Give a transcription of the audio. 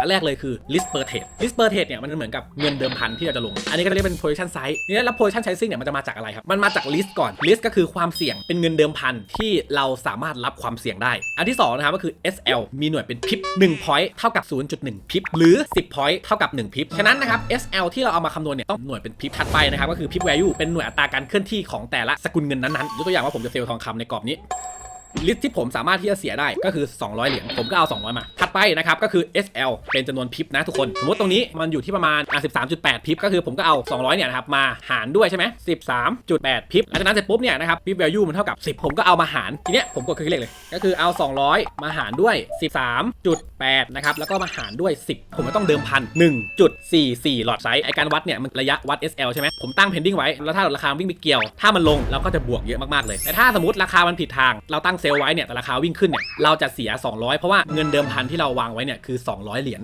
อันแรกเลยคือ list per trade list per trade เนี่ยมันเหมือนกับเงินเดิมพันที่เราจะลง อันนี้ก็เรียกเป็น position size เนี่แล้ว position sizing เนี่ยมันจะมาจากอะไรครับ มันมาจาก list ก่อน list ก็คือความเสี่ยงเป็นเงินเดิมพันที่เราสามารถรับความเสี่ยงได้ อันที่สองนะครับก็คือ SL มีหน่วยเป็นพิบ1 point เท่ากับ 0.1 พิบหรือ 10 point เท่ากับ 1 พิบฉะนั้นนะครับ SL ที่เราเอามาคำนวณเนี่ยต้องหน่วยเป็นพิบถัดไปนะครับก็คือพิบ value เป็นหน่วยอัตราการเคลื่อนที่ของแต่ละสกุลเงินนั้นๆยกตัวอย่างว่าผมจะเซลล์ทองคำในกรอบนี้ ลิสต์ที่ผมสามารถที่จะเสียได้ก็คือ 200 เหรียญผมก็เอา 200 มา ถัดไปนะครับก็คือ SL เป็นจำนวนพิบนะทุกคน สมมติตรงนี้มันอยู่ที่ประมาณ13.8 พิบก็คือผมก็เอา 200 เนี่ยนะครับมาหารด้วยใช่ไหม13.8 พิบหลังจากนั้นเสร็จปุ๊บเนี่ยนะครับพิบ value มันเท่ากับ 10 ผมก็เอามาหารทีเนี้ยผมกดคลิกเลขเลย ก็คือเอา 200 มาหารด้วย 13.8 นะครับแล้วก็มาหารด้วย 10 ผมก็ต้องเดิมพัน 1.44 หลอดไซส์ไอการวัดเนี่ยมันระยะวัด SL ใช่ไหมผมตั้ง pending ไว้แล้วถ้าราคาวิ่งไปเกี่ยว ถ้ามันลงเราก็จะบวกเยอะมากๆเลย แต่ถ้าสมมติราคามันผิดทางเราตั้งเซลล์ไว้เนี่ยแต่ราคาวิ่งขึ้นเนี่ยเราจะเสีย 200 เพราะว่าเงินเดิมพันที่เราวางไว้เนี่ยคือ 200 เหรียญ